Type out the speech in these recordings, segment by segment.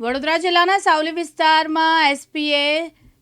વડોદરા જિલ્લાના સાવલી વિસ્તારમાં એસપીએ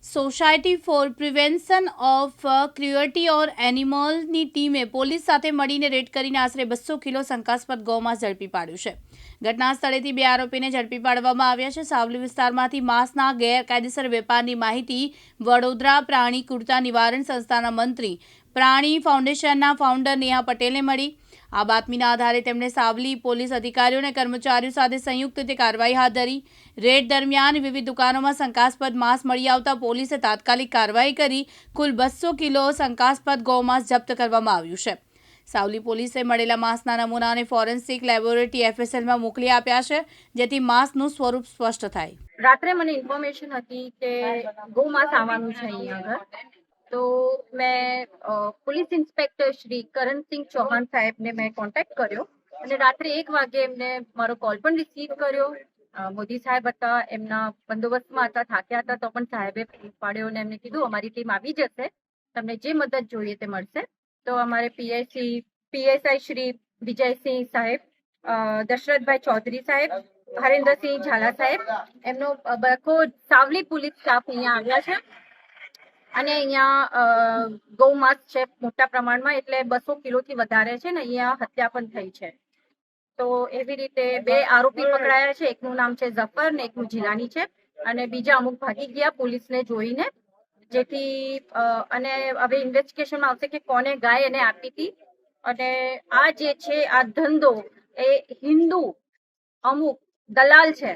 society for prevention of cruelty or એનિમલની ટીમે પોલીસ સાથે મળીને રેડ કરીને આશરે બસો કિલો શંકાસ્પદ ગૌમાં ઝડપી પાડ્યું છે. ઘટના સ્થળેથી બે આરોપીને ઝડપી પાડવામાં આવ્યા છે. સાવલી વિસ્તારમાંથી માંસના ગેરકાયદેસર વેપારની માહિતી વડોદરા પ્રાણી કુર્તા નિવારણ સંસ્થાના મંત્રી પ્રાણી ફાઉન્ડેશનના ફાઉન્ડર નેહા પટેલે મળી. આ બાતમીના આધારે તેમણે સાવલી પોલીસ અધિકારીઓ અને કર્મચારીઓ સાથે સંયુક્ત રીતે કાર્યવાહી હાથ ધરી. રેડ દરમિયાન વિવિધ દુકાનોમાં શંકાસ્પદ માંસ મળી આવતા પોલીસે તાત્કાલિક કાર્યવાહી કરી. કુલ બસો કિલો શંકાસ્પદ ગૌમાંસ જપ્ત કરવામાં આવ્યું છે. સાવલી પોલીસે મળેલા માંસના નમૂનાને ફોરેન્સિક લેબોરેટરી એફએસએલમાં મોકલી આપ્યા છે, જેથી માંસનું સ્વરૂપ સ્પષ્ટ થાય. રાત્રે મને ઇન્ફોર્મેશન હતી કે ગૌમાંસ આવવાનું છે અહીંયા આગળ. તો મેં પોલીસ ઇન્સ્પેક્ટર શ્રી કરણસિંહ ચૌહાણ સાહેબને મેં કોન્ટેક્ટ કર્યો અને રાત્રે એક વાગે એમને મારો કોલ પણ રિસીવ કર્યો. મોદી સાહેબ હતા, એમના બંદોબસ્તમાં હતા, થાક્યા હતા, તો પણ સાહેબે પાડ્યો અને એમને કીધું, અમારી ટીમ આવી જશે, તમને જે મદદ જોઈએ તે મળશે. તો અમારે પીએસસી પીએસઆઈ શ્રી વિજયસિંહ સાહેબ દશરથભાઈ ચૌધરી સાહેબ, હરેન્દ્રસિંહ ઝાલા સાહેબ, એમનો બખો સાવલી પોલીસ સ્ટાફ અહીંયા આવ્યા છે. અને અહીંયા ગૌમાંસ છે મોટા પ્રમાણમાં એટલે બસો કિલોથી વધારે છે ને અહીંયા હત્યા પણ થઈ છે. તો એવી રીતે બે આરોપી પકડાયા છે. એકનું નામ છે ઝફર ને એકનું જીલાની છે. અને બીજા અમુક ભાગી ગયા પોલીસને જોઈને. જેથી અને હવે ઇન્વેસ્ટિગેશનમાં આવશે કે કોને ગાય એને આપી હતી. અને આ જે છે આ ધંધો એ હિન્દુ અમુક દલાલ છે.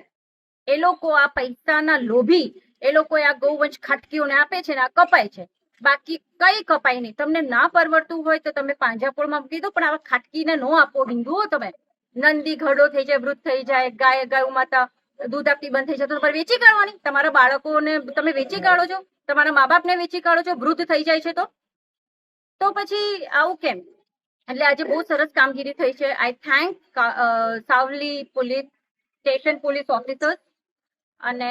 એ લોકો આ પૈસાના લોભી એ લોકો આ ગૌવંશ ખાટકીઓને આપે છે ને આ કપાય છે. બાકી કઈ કપાય નહીં. તમને ના પરવડતું હોય તો તમે પાંજાપોળમાં મૂકી દો, પણ આવા ખાટકીને નો આપો હિન્દુઓ તમે. નંદી ઘડો થઈ જાય, વૃદ્ધ થઈ જાય, ગાય ગાય માતા, દૂધ આપતી બંધ થઈ જાય, તો તમારે વેચી કાઢવાની. તમારા બાળકોને તમે વેચી કાઢો છો, તમારા મા બાપને વેચી કાઢો છો, વૃદ્ધ થઈ જાય છે તો? તો પછી આવું કેમ? એટલે આજે બહુ સરસ કામગીરી થઈ છે. I thank Savli police, station police officers અને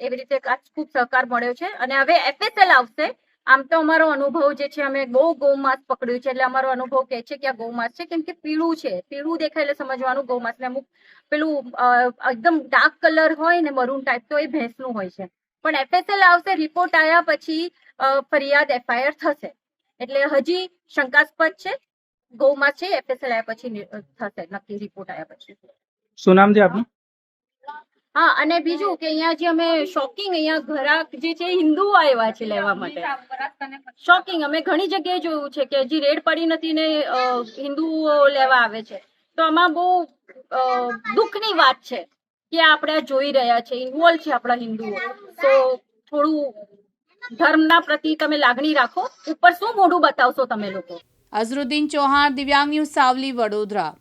એવી રીતે ખૂબ સહકાર મળ્યો છે. અને હવે એફએસએલ આવશે. આમ તો અમારો અનુભવ જે છે, અમે બહુ ગૌમાંસ પકડ્યું છે. એટલે અમારો અનુભવ કે છે કે આ ગૌમાંસ છે, કેમ કે પીળું છે. પીળું દેખાય એટલે સમજવાનું ગૌમાંસ ને અમુક પેલું એકદમ ડાર્ક કલર હોય ને મરૂન ટાઈપ તો એ ભેંસનું હોય છે. પણ એફએસએલ આવશે રિપોર્ટ આવ્યા પછી ફરિયાદ એફઆઈઆર થશે. એટલે હજી શંકાસ્પદ છે. ગૌમાંસ છે એફએસએલ આવ્યા પછી થશે. નક્કી રિપોર્ટ આવ્યા પછી. શું નામ છે આપનું? હા અને બીજું કે અહીંયા જે અમે શોકિંગ અહીંયા ઘરાક જે છે હિન્દુઓ આવ્યા છે લેવા માટે. શોકિંગ અમે ઘણી જગ્યાએ જોયું છે કે હજી રેડ પડી નથી ને હિન્દુઓ લેવા આવે છે. તો આમાં બહુ દુઃખની વાત છે કે આપણે જોઈ રહ્યા છે ઇન્વોલ્વ છે આપણા હિન્દુઓ. તો થોડું ધર્મના પ્રતિ તમે લાગણી રાખો. ઉપર શું મોઢું બતાવશો તમે લોકો? અઝરુદ્દીન ચૌહાણ દિવ્યાંગ ન્યૂઝ સાવલી વડોદરા.